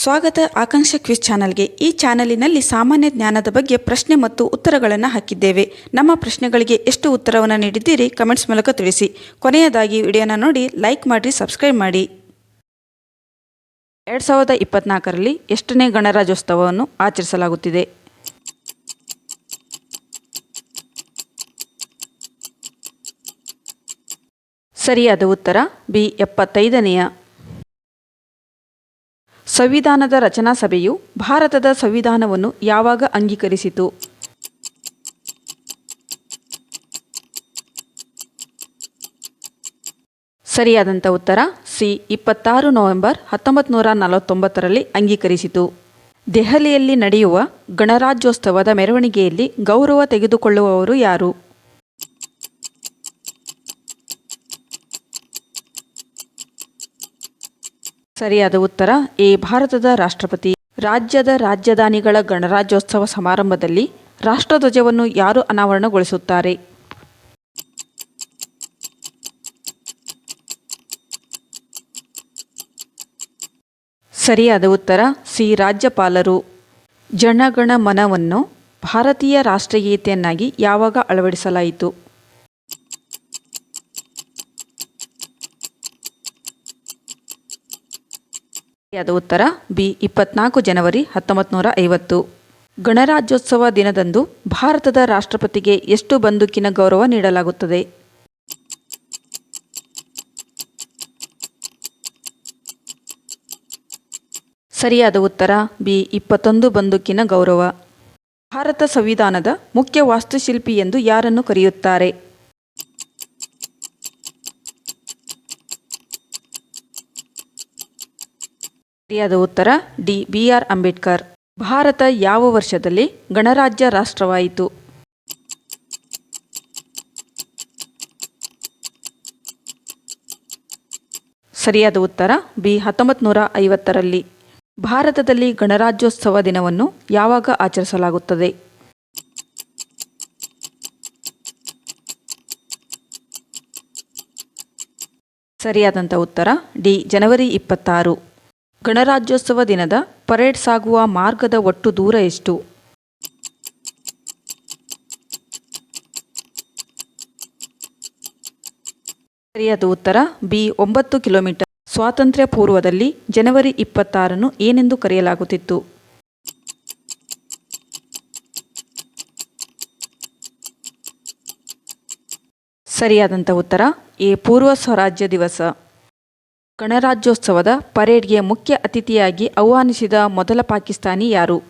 ಸ್ವಾಗತ ಆಕಾಂಕ್ಷ ಕ್ವಿಜ್ ಚಾನಲ್ಗೆ ಈ ಚಾನಲಿನಲ್ಲಿ ಸಾಮಾನ್ಯ ಜ್ಞಾನದ ಬಗ್ಗೆ ಪ್ರಶ್ನೆ ಮತ್ತು ಉತ್ತರಗಳನ್ನು ಹಾಕಿದ್ದೇವೆ. ನಮ್ಮ ಪ್ರಶ್ನೆಗಳಿಗೆ ಎಷ್ಟು ಉತ್ತರವನ್ನು ನೀಡಿದ್ದೀರಿ ಕಮೆಂಟ್ಸ್ ಮೂಲಕ ತಿಳಿಸಿ. ಕೊನೆಯದಾಗಿ ವಿಡಿಯೋನ ನೋಡಿ, ಲೈಕ್ ಮಾಡಿ, ಸಬ್ಸ್ಕ್ರೈಬ್ ಮಾಡಿ. ಎರಡು ಸಾವಿರದ ಇಪ್ಪತ್ನಾಲ್ಕರಲ್ಲಿ ಎಷ್ಟನೇ ಗಣರಾಜ್ಯೋತ್ಸವವನ್ನು ಆಚರಿಸಲಾಗುತ್ತಿದೆ? ಸರಿಯಾದ ಉತ್ತರ, ಬಿ ಎಪ್ಪತ್ತೈದನೆಯ. ಸಂವಿಧಾನದ ರಚನಾ ಸಭೆಯು ಭಾರತದ ಸಂವಿಧಾನವನ್ನು ಯಾವಾಗ ಅಂಗೀಕರಿಸಿತು? ಸರಿಯಾದಂಥ ಉತ್ತರ ಸಿ, ಇಪ್ಪತ್ತಾರು ನವೆಂಬರ್ ಹತ್ತೊಂಬತ್ತು ನೂರ ನಲವತ್ತೊಂಬತ್ತರಲ್ಲಿ ಅಂಗೀಕರಿಸಿತು. ದೆಹಲಿಯಲ್ಲಿ ನಡೆಯುವ ಗಣರಾಜ್ಯೋತ್ಸವದ ಮೆರವಣಿಗೆಯಲ್ಲಿ ಗೌರವ ತೆಗೆದುಕೊಳ್ಳುವವರು ಯಾರು? ಸರಿಯಾದ ಉತ್ತರ, ಎ, ಭಾರತದ ರಾಷ್ಟ್ರಪತಿ. ರಾಜ್ಯದ ರಾಜಧಾನಿಗಳ ಗಣರಾಜ್ಯೋತ್ಸವ ಸಮಾರಂಭದಲ್ಲಿ ರಾಷ್ಟ್ರಧ್ವಜವನ್ನು ಯಾರು ಅನಾವರಣಗೊಳಿಸುತ್ತಾರೆ? ಸರಿಯಾದ ಉತ್ತರ, ಸಿ, ರಾಜ್ಯಪಾಲರು. ಜನಗಣ ಮನವನ್ನು ಭಾರತೀಯ ರಾಷ್ಟ್ರಗೀತೆಯನ್ನಾಗಿ ಯಾವಾಗ ಅಳವಡಿಸಲಾಯಿತು? ಸರಿಯಾದ ಉತ್ತರ ಬಿ, ಇಪ್ಪತ್ನಾಲ್ಕು ಜನವರಿ ಹತ್ತೊಂಬತ್ತು ನೂರ ಐವತ್ತು. ಗಣರಾಜ್ಯೋತ್ಸವ ದಿನದಂದು ಭಾರತದ ರಾಷ್ಟ್ರಪತಿಗೆ ಎಷ್ಟು ಬಂದೂಕಿನ ಗೌರವ ನೀಡಲಾಗುತ್ತದೆ? ಸರಿಯಾದ ಉತ್ತರ ಬಿ, ಇಪ್ಪತ್ತೊಂದು ಬಂದೂಕಿನ ಗೌರವ. ಭಾರತ ಸಂವಿಧಾನದ ಮುಖ್ಯ ವಾಸ್ತುಶಿಲ್ಪಿ ಎಂದು ಯಾರನ್ನು ಕರೆಯುತ್ತಾರೆ? ಸರಿಯಾದ ಉತ್ತರ D. B. R. Ambedkar. Bharat ಯಾವ ವರ್ಷದಲ್ಲಿ ಗಣರಾಜ್ಯ ರಾಷ್ಟ್ರವಾಯಿತು? ಸರಿಯಾದ ಉತ್ತರ ಬಿ. ಹತ್ತೊಂಬತ್ತು ನೂರ ಐವತ್ತರಲ್ಲಿ. ಭಾರತದಲ್ಲಿ ಗಣರಾಜ್ಯೋತ್ಸವ ದಿನವನ್ನು ಯಾವಾಗ ಆಚರಿಸಲಾಗುತ್ತದೆ? ಸರಿಯಾದಂಥ ಉತ್ತರ ಡಿ. ಜನವರಿ ಇಪ್ಪತ್ತಾರು. ಗಣರಾಜ್ಯೋತ್ಸವ ದಿನದ ಪರೇಡ್ ಸಾಗುವ ಮಾರ್ಗದ ಒಟ್ಟು ದೂರ ಎಷ್ಟು? ಸರಿಯಾದ ಉತ್ತರ, ಬಿ ಒಂಬತ್ತು ಕಿಲೋಮೀಟರ್. ಸ್ವಾತಂತ್ರ್ಯ ಪೂರ್ವದಲ್ಲಿ ಜನವರಿ ಇಪ್ಪತ್ತಾರನ್ನು ಏನೆಂದು ಕರೆಯಲಾಗುತ್ತಿತ್ತು? ಸರಿಯಾದಂಥ ಉತ್ತರ, ಎ ಪೂರ್ವ ಸ್ವರಾಜ್ಯ ದಿವಸ. ಗಣರಾಜ್ಯೋತ್ಸವದ ಪರೇಡ್ಗೆ ಮುಖ್ಯ ಅತಿಥಿಯಾಗಿ ಆಹ್ವಾನಿಸಿದ ಮೊದಲ ಪಾಕಿಸ್ತಾನಿ ಯಾರು?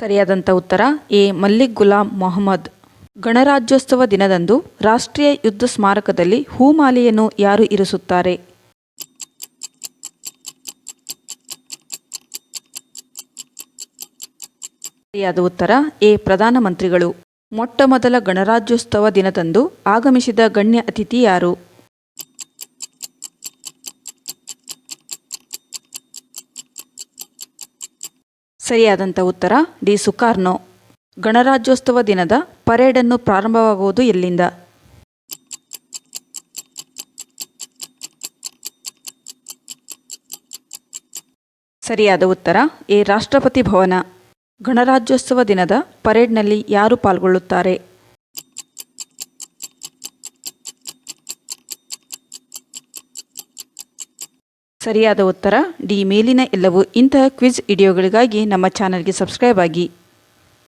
ಸರಿಯಾದಂಥ ಉತ್ತರ, ಎ. ಮಲ್ಲಿಕ್ ಗುಲಾಂ ಮೊಹಮ್ಮದ್. ಗಣರಾಜ್ಯೋತ್ಸವ ದಿನದಂದು ರಾಷ್ಟ್ರೀಯ ಯುದ್ಧ ಸ್ಮಾರಕದಲ್ಲಿ ಹೂಮಾಲೆಯನ್ನು ಯಾರು ಇರಿಸುತ್ತಾರೆ? ಸರಿಯಾದ ಉತ್ತರ, ಎ. ಪ್ರಧಾನಮಂತ್ರಿಗಳು. ಮೊಟ್ಟ ಮೊದಲ ಗಣರಾಜ್ಯೋತ್ಸವ ದಿನದಂದು ಆಗಮಿಸಿದ ಗಣ್ಯ ಅತಿಥಿ ಯಾರು? ಸರಿಯಾದಂಥ ಉತ್ತರ ಡಿ. ಸುಕಾರ್ನೋ. ಗಣರಾಜ್ಯೋತ್ಸವ ದಿನದ ಪರೇಡನ್ನು ಪ್ರಾರಂಭವಾಗುವುದು ಎಲ್ಲಿಂದ? ಸರಿಯಾದ ಉತ್ತರ ಎ. ರಾಷ್ಟ್ರಪತಿ ಭವನ. ಗಣರಾಜ್ಯೋತ್ಸವ ದಿನದ ಪರೇಡ್ನಲ್ಲಿ ಯಾರು ಪಾಲ್ಗೊಳ್ಳುತ್ತಾರೆ? ಸರಿಯಾದ ಉತ್ತರ, ಡಿ ಮೇಲಿನ ಎಲ್ಲವೂ ಇಂತಹ ಕ್ವಿಜ್ ವಿಡಿಯೋಗಳಿಗಾಗಿ ನಮ್ಮ ಚಾನಲ್ಗೆ ಸಬ್ಸ್ಕ್ರೈಬ್ ಆಗಿ.